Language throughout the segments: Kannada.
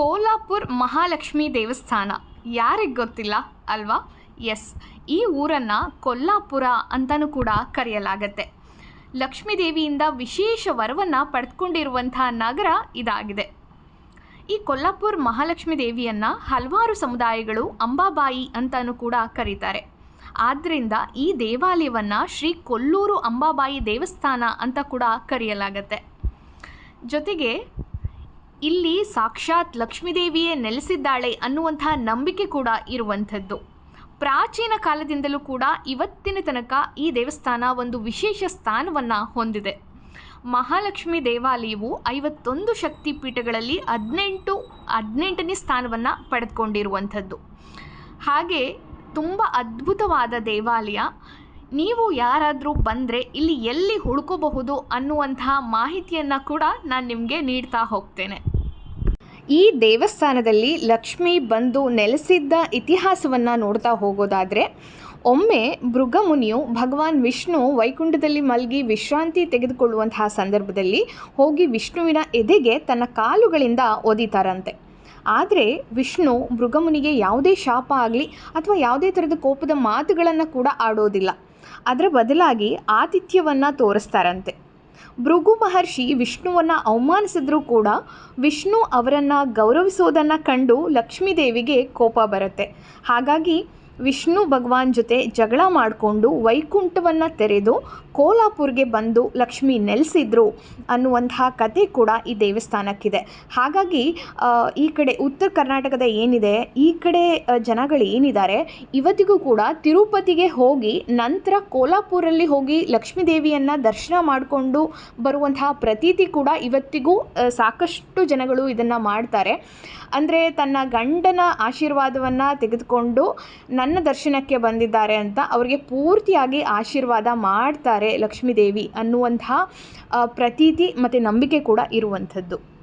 ಕೋಲ್ಹಾಪುರ್ ಮಹಾಲಕ್ಷ್ಮಿ ದೇವಸ್ಥಾನ. ಯಾರಿಗೆ ಗೊತ್ತಿಲ್ಲ ಅಲ್ವಾ? ಎಸ್ ಈ ಊರನ್ನು ಕೊಲ್ಲಾಪುರ ಅಂತಲೂ ಕೂಡ ಕರೆಯಲಾಗತ್ತೆ. ಲಕ್ಷ್ಮೀ ದೇವಿಯಿಂದ ವಿಶೇಷ ವರವನ್ನು ಪಡೆದುಕೊಂಡಿರುವಂತಹ ನಗರ ಇದಾಗಿದೆ. ಈ ಕೊಲ್ಲಾಪುರ್ ಮಹಾಲಕ್ಷ್ಮಿ ದೇವಿಯನ್ನು ಹಲವಾರು ಸಮುದಾಯಗಳು ಅಂಬಾಬಾಯಿ ಅಂತಲೂ ಕೂಡ ಕರೀತಾರೆ. ಆದ್ದರಿಂದ ಈ ದೇವಾಲಯವನ್ನು ಶ್ರೀ ಕೊಲ್ಲೂರು ಅಂಬಾಬಾಯಿ ದೇವಸ್ಥಾನ ಅಂತ ಕೂಡ ಕರೆಯಲಾಗತ್ತೆ. ಜೊತೆಗೆ ಇಲ್ಲಿ ಸಾಕ್ಷಾತ್ ಲಕ್ಷ್ಮೀದೇವಿಯೇ ನೆಲೆಸಿದ್ದಾಳೆ ಅನ್ನುವಂತಹ ನಂಬಿಕೆ ಕೂಡ ಇರುವಂಥದ್ದು. ಪ್ರಾಚೀನ ಕಾಲದಿಂದಲೂ ಕೂಡ ಇವತ್ತಿನ ತನಕ ಈ ದೇವಸ್ಥಾನ ಒಂದು ವಿಶೇಷ ಸ್ಥಾನವನ್ನು ಹೊಂದಿದೆ. ಮಹಾಲಕ್ಷ್ಮಿ ದೇವಾಲಯವು ಐವತ್ತೊಂದು ಶಕ್ತಿ ಪೀಠಗಳಲ್ಲಿ ಹದಿನೆಂಟು, ಹದಿನೆಂಟನೇ ಸ್ಥಾನವನ್ನು ಪಡೆದುಕೊಂಡಿರುವಂಥದ್ದು. ಹಾಗೆ ತುಂಬ ಅದ್ಭುತವಾದ ದೇವಾಲಯ ನೀವು ಯಾರಾದರೂ ಬಂದರೆ ಇಲ್ಲಿ ಎಲ್ಲಿ ಹುಡುಕೋಬಹುದು ಅನ್ನುವಂತಹ ಮಾಹಿತಿಯನ್ನು ಕೂಡ ನಾನು ನಿಮಗೆ ನೀಡ್ತಾ ಹೋಗ್ತೇನೆ. ಈ ದೇವಸ್ಥಾನದಲ್ಲಿ ಲಕ್ಷ್ಮಿ ಬಂದು ನೆಲೆಸಿದ್ದ ಇತಿಹಾಸವನ್ನು ನೋಡ್ತಾ ಹೋಗೋದಾದರೆ, ಒಮ್ಮೆ ಭೃಗಮುನಿಯು ಭಗವಾನ್ ವಿಷ್ಣು ವೈಕುಂಠದಲ್ಲಿ ಮಲಗಿ ವಿಶ್ರಾಂತಿ ತೆಗೆದುಕೊಳ್ಳುವಂತಹ ಸಂದರ್ಭದಲ್ಲಿ ಹೋಗಿ ವಿಷ್ಣುವಿನ ಎದೆಗೆ ತನ್ನ ಕಾಲುಗಳಿಂದ ಒದಿತಾರಂತೆ. ಆದರೆ ವಿಷ್ಣು ಮೃಗಮುನಿಗೆ ಯಾವುದೇ ಶಾಪ ಆಗಲಿ ಅಥವಾ ಯಾವುದೇ ಥರದ ಕೋಪದ ಮಾತುಗಳನ್ನು ಕೂಡ ಆಡೋದಿಲ್ಲ. ಅದರ ಬದಲಾಗಿ ಆತಿಥ್ಯವನ್ನು ತೋರಿಸ್ತಾರಂತೆ. ಭೃಗು ಮಹರ್ಷಿ ವಿಷ್ಣುವನ್ನು ಅವಮಾನಿಸಿದ್ರೂ ಕೂಡ ವಿಷ್ಣು ಅವರನ್ನು ಗೌರವಿಸೋದನ್ನು ಕಂಡು ಲಕ್ಷ್ಮೀದೇವಿಗೆ ಕೋಪ ಬರುತ್ತೆ. ಹಾಗಾಗಿ ವಿಷ್ಣು ಭಗವಾನ್ ಜೊತೆ ಜಗಳ ಮಾಡಿಕೊಂಡು ವೈಕುಂಠವನ್ನು ತೆರೆದು ಕೋಲಾಪುರ್ಗೆ ಬಂದು ಲಕ್ಷ್ಮಿ ನೆಲೆಸಿದ್ರು ಅನ್ನುವಂತಹ ಕತೆ ಕೂಡ ಈ ದೇವಸ್ಥಾನಕ್ಕಿದೆ. ಹಾಗಾಗಿ ಈ ಕಡೆ ಉತ್ತರ ಕರ್ನಾಟಕದ ಏನಿದೆ, ಈ ಕಡೆ ಜನಗಳು ಏನಿದ್ದಾರೆ, ಇವತ್ತಿಗೂ ಕೂಡ ತಿರುಪತಿಗೆ ಹೋಗಿ ನಂತರ ಕೋಲಾಪುರಲ್ಲಿ ಹೋಗಿ ಲಕ್ಷ್ಮೀ ದೇವಿಯನ್ನು ದರ್ಶನ ಮಾಡಿಕೊಂಡು ಬರುವಂತಹ ಪ್ರತೀತಿ ಕೂಡ ಇವತ್ತಿಗೂ ಸಾಕಷ್ಟು ಜನಗಳು ಇದನ್ನು ಮಾಡ್ತಾರೆ. ಅಂದರೆ ತನ್ನ ಗಂಡನ ಆಶೀರ್ವಾದವನ್ನು ತೆಗೆದುಕೊಂಡು ನನ್ನ ದರ್ಶನಕ್ಕೆ ಬಂದಿದ್ದಾರೆ ಅಂತ ಅವರಿಗೆ ಪೂರ್ತಿಯಾಗಿ ಆಶೀರ್ವಾದ ಮಾಡ್ತಾರೆ. ಲಕ್ಷ್ಮೀದೇವಿ ಅನ್ನುವಂತಹ ಪ್ರತೀತಿ ಮತ್ತು ನಂಬಿಕೆ ಕೂಡ ಇರುವಂಥದ್ದು.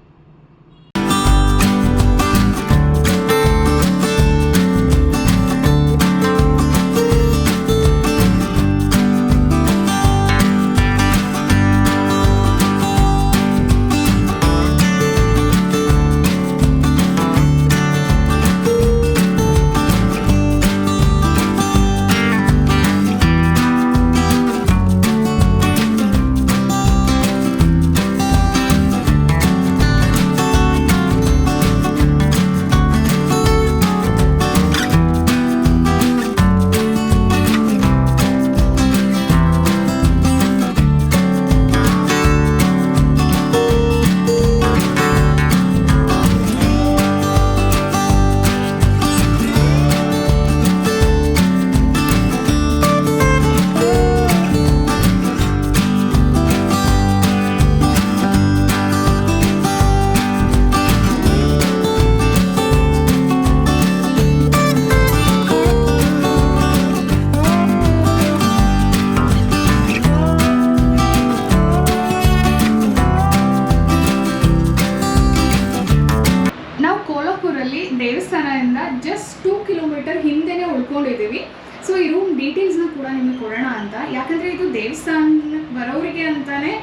ಡೀಟೇಲ್ಸ್ನ ಕೂಡ ನಿಮಗೆ ಕೊಡೋಣ ಅಂತ. ಯಾಕಂದರೆ ಇದು ದೇವಸ್ಥಾನಕ್ಕೆ ಬರೋರಿಗೆ ಅಂತಾನೆ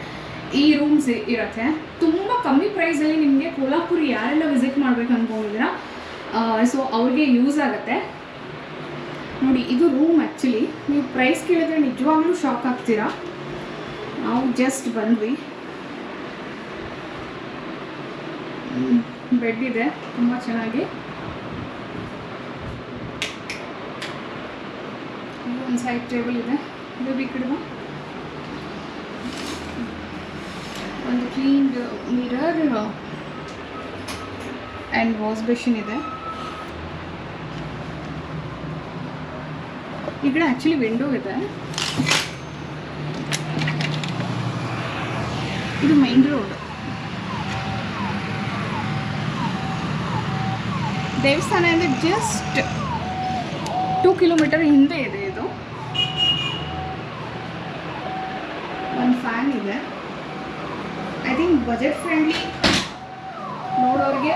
ಈ ರೂಮ್ಸ್ ಇರುತ್ತೆ. ತುಂಬ ಕಮ್ಮಿ ಪ್ರೈಸಲ್ಲಿ ನಿಮಗೆ ಕೋಲಾಪುರ ಯಾರೆಲ್ಲ ವಿಸಿಟ್ ಮಾಡ್ಬೇಕು ಅನ್ಕೊಂಡಿದ್ದೀರಾ ಸೊ ಅವ್ರಿಗೆ ಯೂಸ್ ಆಗುತ್ತೆ. ನೋಡಿ, ಇದು ರೂಮ್ ಆ್ಯಕ್ಚುಲಿ ನೀವು ಪ್ರೈಸ್ ಕೇಳಿದ್ರೆ ನಿಜವಾಗ್ಲೂ ಶಾಕ್ ಆಗ್ತೀರಾ? ನಾವು ಜಸ್ಟ್ ಬಂದ್ವಿ. ಬೆಡ್ ಇದೆ. ತುಂಬ ಚೆನ್ನಾಗಿ. ಒಂದು ಸೈಡ್ ಟೇಬಲ್ ಇದೆ. ಇದು ಈ ಕಡೆ ಒಂದು clean mirror and wash basin ಇದೆ. ಈ ಕಡೆ ಆ್ಯಕ್ಚುಲಿ ವಿಂಡೋ ಇದೆ. ಇದು ಮೈನ್ ರೋಡ್ ದೇವಸ್ಥಾನದಿಂದ ಜಸ್ಟ್ ಟೂ ಕಿಲೋಮೀಟರ್ ಹಿಂದೆ ಇದೆ. ಫ್ಯಾನ್ ಇದೆ ಐ ಥಿಂಕ್ ಬಜೆಟ್ ಫ್ರೆಂಡ್ಲಿ ನೋಡೋರಿಗೆ.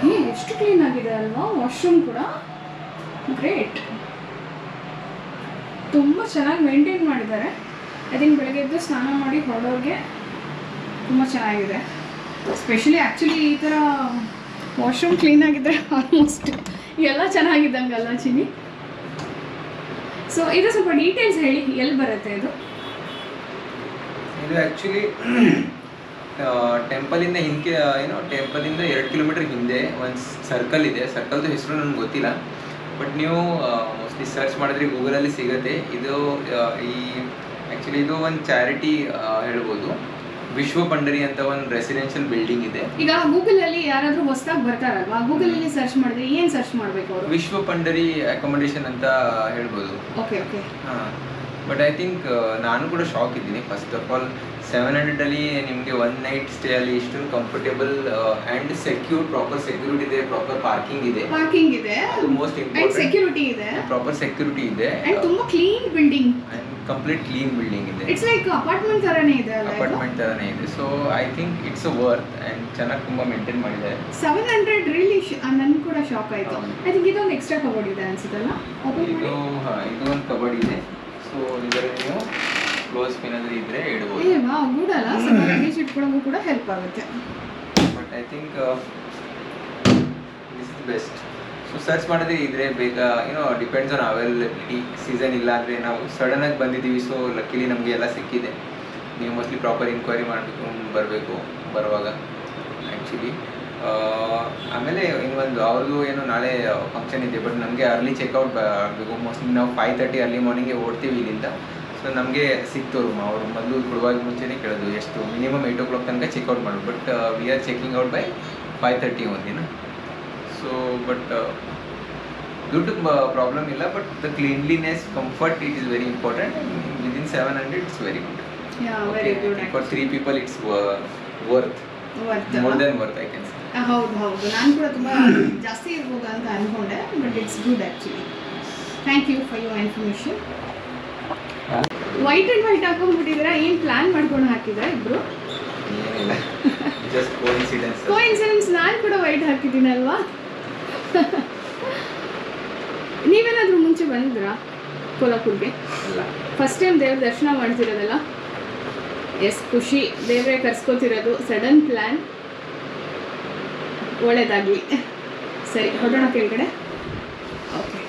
ಹ್ಞೂ ಎಷ್ಟು ಕ್ಲೀನ್ ಆಗಿದೆ ಅಲ್ವಾ? ವಾಶ್ರೂಮ್ ಕೂಡ. ಗ್ರೇಟ್ ತುಂಬ ಚೆನ್ನಾಗಿ ಮೇಂಟೈನ್ ಮಾಡಿದ್ದಾರೆ. ಐ ಥಿಂಕ್ ಬೆಳಗ್ಗೆ ಎದ್ದು ಸ್ನಾನ ಮಾಡಿ ಹೊರಡೋರಿಗೆ ತುಂಬ ಚೆನ್ನಾಗಿದೆ. ಸ್ಪೆಷಲಿ ಆ್ಯಕ್ಚುಲಿ ಈ ಥರ ವಾಶ್ರೂಮ್ ಕ್ಲೀನ್ ಆಗಿದ್ರೆ ಆಲ್ಮೋಸ್ಟ್ ಎಲ್ಲ ಚೆನ್ನಾಗಿದ್ದಂಗಲ್ಲ ಚಿನಿ ಸೊ ಇದು ಸ್ವಲ್ಪ ಡೀಟೇಲ್ಸ್ ಹೇಳಿ, ಎಲ್ಲಿ ಬರುತ್ತೆ ಇದು? ಇದು ಆ್ಯಕ್ಚುಲಿ ಟೆಂಪಲಿಂದ ಹಿಂದೆ ಏನೋ ಟೆಂಪಲಿಂದ ಎರಡು ಕಿಲೋಮೀಟರ್ ಹಿಂದೆ ಒಂದು ಸರ್ಕಲ್ ಇದೆ. ಸರ್ಕಲ್ದು ಹೆಸರು ನನಗೆ ಗೊತ್ತಿಲ್ಲ. ಬಟ್ ನೀವು ಮೋಸ್ಟ್ಲಿ ಸರ್ಚ್ ಮಾಡಿದ್ರೆ ಗೂಗಲಲ್ಲಿ ಸಿಗುತ್ತೆ. ಇದು ಈ ಆ್ಯಕ್ಚುಲಿ ಇದು ಒಂದು ಚಾರಿಟಿ ಹೇಳ್ಬೋದು. ವಿಶ್ವ ಪಂಡರಿ ಅಂತ ಒಂದು ರೆಸಿಡೆನ್ಷಿಯಲ್ ಬಿಲ್ಡಿಂಗ್ ಇದೆ. ಈಗ ಗೂಗಲ್ ಅಲ್ಲಿ ಯಾರಾದರೂ ಹೊಸದಾಗಿ ಬರ್ತಾರಲ್ವಾ? ಗೂಗಲ್ ಅಲ್ಲಿ ಸರ್ಚ್ ಮಾಡಿದ್ರೆ ಏನು ಸರ್ಚ್ ಮಾಡಬೇಕು ಅವರು? ವಿಶ್ವ ಪಂಡರಿ ಅಕೊಮಡೇಷನ್ ಅಂತ ಹೇಳ್ಬೋದು. ಓಕೆ ಓಕೆ ಹಾಂ. ಬಟ್ ಐ ಥಿಂಕ್ ನಾನು ಕೂಡ ಶಾಕ್ ಇದ್ದೀನಿ. ಫಸ್ಟ್ ಆಫ್ ಆಲ್ ಸೆವೆನ್ ಹಂಡ್ರೆಡಲ್ಲಿ ನಿಮಗೆ ಒನ್ ನೈಟ್ ಸ್ಟೇ ಅಲ್ಲಿ ಇಷ್ಟೊಂದು comfortable and secure proper security ಇದೆ ಪ್ರಾಪರ್ ಪಾರ್ಕಿಂಗ್ ಇದೆ. ಪಾರ್ಕಿಂಗ್ ಇದೆ. ಅದು ಮೋಸ್ಟ್ ಇಂಪಾರ್ಟೆಂಟ್ ಸೆಕ್ಯೂರಿಟಿ ಇದೆ. ಪ್ರಾಪರ್ ಸೆಕ್ಯೂರಿಟಿ ಇದೆ. ಆ್ಯಂಡ್ ತುಂಬಾ clean building complete clean building ಇದೆ. ಇಟ್ಸ್ ಲೈಕ್ ಅಪಾರ್ಟ್ಮೆಂಟ್ ತರನೇ ಇದೆ ಅಪಾರ್ಟ್ಮೆಂಟ್ ಥರನೇ ಇದೆ. So I think it's a worth and ಚೆನ್ನಾಗಿ ತುಂಬಾ ಮೇಂಟೈನ್ ಮಾಡಿದ್ದಾರೆ. ಸೆವೆನ್ ಹಂಡ್ರೆಡ್ ರಿಯಲಿ ನನ್ಗೆ ಕೂಡ ಶಾಕ್ ಆಯ್ತು. ಐ ಥಿಂಕ್ ಇದೊಂದು ಎಕ್ಸ್ಟ್ರಾ ಕಬೋರ್ಡ್ ಇದೆ ಅನ್ಸುತ್ತಲ್ಲ ಇದು ಇದು ಒಂದು ಕಬಡ್ಡಿ ಇದೆ. ಸೊ ಇದರಲ್ಲಿ ನೀವು ಕ್ಲೋಸ್ ಏನಾದರೂ ಇದ್ರೆ ಇಡ್ಬೋದು. ಏ ವಾ ಗುಡ್ ಅಲ್ಲ ಸ್ವಲ್ಪ ಲಗೇಜ್ ಇಟ್ಕೊಳ್ಳೋದು ಕೂಡ ಹೆಲ್ಪ್ ಆಗುತ್ತೆ. But I think this is best so search ಮಾಡಿದ್ರೆ ಇದ್ರೆ ಬೇಗ ಏನೋ ಡಿಪೆಂಡ್ಸ್ ಆನ್ ಅವೈಲಬಿಲಿಟಿ ಸೀಸನ್ ಇಲ್ಲ ಅಂದ್ರೆ ನಾವು ಸಡನ್ನಾಗಿ ಬಂದಿದ್ದೀವಿ ಸೊ ಲಕ್ಕಿಲಿ ನಮಗೆ ಎಲ್ಲ ಸಿಕ್ಕಿದೆ. ನೀವು ಮೋಸ್ಟ್ಲಿ ಪ್ರಾಪರ್ ಇನ್ಕ್ವೈರಿ ಮಾಡಬೇಕು ಬರಬೇಕು ಬರುವಾಗ ಆ್ಯಕ್ಚುಲಿ ಆಮೇಲೆ ಇನ್ನೊಂದು ಅವ್ರಿಗೂ ಏನು ನಾಳೆ ಫಂಕ್ಷನ್ ಇದೆ ಬಟ್ ನಮಗೆ ಅರ್ಲಿ ಚೆಕ್ಔಟ್ ಆಗಬೇಕು. ಮೋಸ್ಟ್ಲಿ ನಾವು ಫೈವ್ ತರ್ಟಿ ಅರ್ಲಿ ಮಾರ್ನಿಂಗೆ ಓಡ್ತೀವಿ ಇಲ್ಲಿಂದ. ಸೊ ನಮಗೆ ಸಿಕ್ತು ರೂಮ್ ಅವರು ಮೊದಲು ಕೊಡುವಾಗ ಮುಂಚೆನೇ ಕೇಳೋದು ಎಷ್ಟು ಮಿನಿಮಮ್ ಏಯ್ಟ್ ಓ ಕ್ಲಾಕ್ ತನಕ ಚೆಕ್ಔಟ್ ಮಾಡು. But we are checking out by five thirty ಒಂದಿನ. ಸೊ ಬಟ್ ದುಡ್ಡು ಪ್ರಾಬ್ಲಮ್ ಇಲ್ಲ but the cleanliness comfort it is very important within seven hundred it's very good yeah very good for three people it's worth more then worth I can ಹೌದು ಹೌದು. ನಾನು ಕೂಡ ತುಂಬ ಜಾಸ್ತಿ ಇರ್ಬೋದು ಅಂತ ಅನ್ಕೊಂಡೆ but it's good actually thank you for your information white and white ಹಾಕೊಂಡ್ಬಿಟ್ಟಿದ್ದೀರಾ? ಏನು ಪ್ಲ್ಯಾನ್ ಮಾಡ್ಕೊಂಡು ಹಾಕಿದ್ರೆ ಇಬ್ರು? ಕೋಇನ್ಸಿಡೆನ್ಸ್ ನಾನು ಕೂಡ ವೈಟ್ ಹಾಕಿದ್ದೀನಲ್ವಾ? ನೀವೇನಾದರೂ ಮುಂಚೆ ಬಂದಿದ್ರಾ ಕೋಲ್ಹಾಪುರ್ಗೆ ಇಲ್ಲ ಫಸ್ಟ್ ಟೈಮ್ ದೇವ್ರ ದರ್ಶನ ಮಾಡ್ತಿರೋದಲ್ಲ? ಎಸ್ ಖುಷಿ. ದೇವರೇ ಕರ್ಸ್ಕೊತಿರೋದು. ಸಡನ್ ಪ್ಲ್ಯಾನ್ ಒಳ್ಳೇದಾಗಲಿ. ಸರಿ ಹೊರಡೋಣ ಕೆಳಗಡೆ ಓಕೆ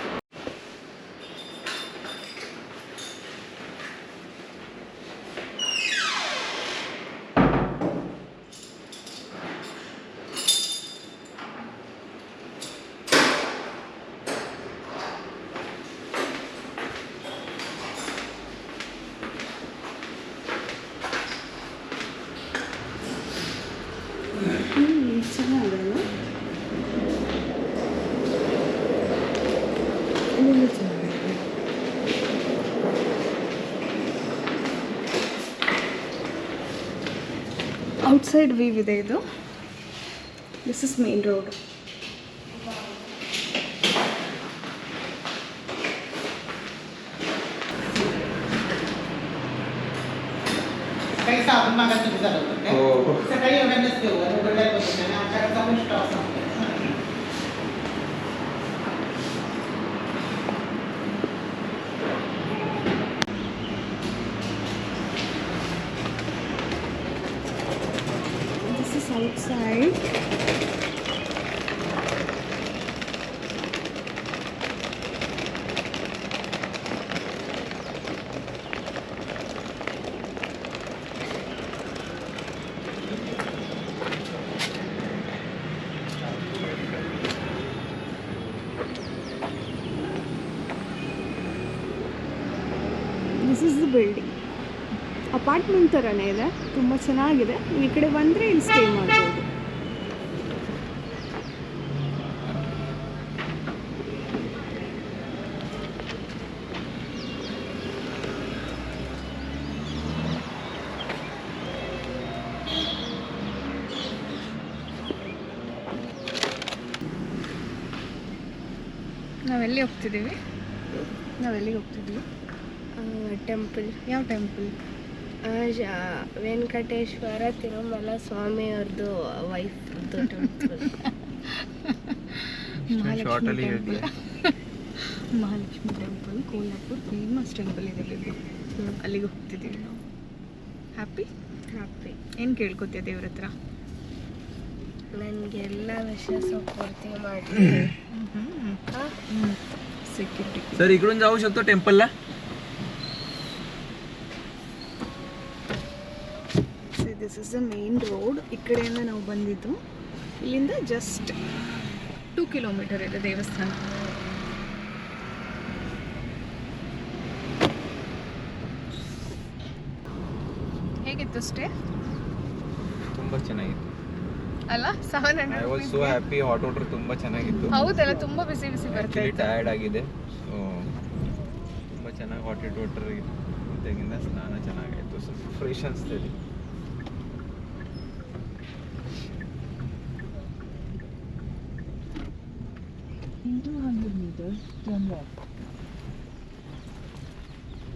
ಚೆನ್ನಾಗಲ್ಲ ಔಟ್ಸೈಡ್ ವೀವ್ ಇದೆ ಇದು. ದಿಸ್ ಇಸ್ ಮೇನ್ ರೋಡ್ ಕೈ ಸಾಬನ್ ಮಾಗತ್ತಿದ್ದಾರೆ ಅಪಾರ್ಟ್ಮೆಂಟ್ ಥರನೇ ಇದೆ. ತುಂಬ ಚೆನ್ನಾಗಿದೆ. ನೀವು ಈ ಕಡೆ ಬಂದರೆ ಇಲ್ಲಿ ಸ್ಟೇ ಮಾಡ್ಬೋದು. ನಾವೆಲ್ಲಿ ಹೋಗ್ತಿದ್ದೀವಿ? ನಾವೆಲ್ಲಿಗೆ ಹೋಗ್ತಿದ್ವಿ? ಟೆಂಪಲ್ ಯಾವ ಟೆಂಪಲ್ ವೆಂಕಟೇಶ್ವರ ತಿರುಮಲ ಸ್ವಾಮಿಯವ್ರದ್ದು ವೈಫ್ದು ಟೆಂಪಲ್ ಶಾರ್ಟಲ್ಲಿ ಹೇಳ್ತೀಯ Mahalakshmi temple Kolhapur famous temple ಇದೆ ಇಲ್ಲಿ ಅಲ್ಲಿಗೆ ಹೋಗ್ತಿದ್ದೀವಿ ನಾವು ಹ್ಯಾಪಿ ಹ್ಯಾಪಿ ಏನು ಕೇಳ್ಕೊತೀಯ ದೇವ್ರ ಹತ್ರ ನನಗೆ ಎಲ್ಲ ವಿಷಯ ಪೂರ್ತಿ ಮಾಡ್ತೀನಿ ಸೆಕ್ಯೂರಿಟಿ सर इकडून जाऊ शकतो टेम्पलला ಇಸ್ ದ ಮೇನ್ ರೋಡ್ ಈ ಕಡೆಯಿಂದ ನಾವು ಬಂದಿದ್ದು. ಇಲ್ಲಿಂದ ಜಸ್ಟ್ ಟೂ ಕಿಲೋಮೀಟರ್ ಇದೆ ದೇವಸ್ಥಾನ. ಹೇಗಿತ್ತು ಸ್ಟೇ ತುಂಬಾ ಚೆನ್ನಾಗಿತ್ತು. ಅಲ್ಲ seven I was so hundred happy hot water ತುಂಬಾ ಚೆನ್ನಾಗಿತ್ತು. ಹೌದಲ್ಲ ತುಂಬಾ ಬಿಸಿ ಬಿಸಿ ಬರ್ತಾ ಇತ್ತು. ಟಯರ್ಡ್ ಆಗಿದೆ. ಸೊ ತುಂಬಾ ಚೆನ್ನಾಗಿ ಹಾಟ್ ವಾಟರ್ ಇದ್ದಾಗಿಂದ ಸ್ನಾನ ಚೆನ್ನಾಗಿತ್ತು ಸ್ವಲ್ಪ ಫ್ರೆಶ್ ಅನಿಸ್ತಿದೆ. In 200 meters, turn left.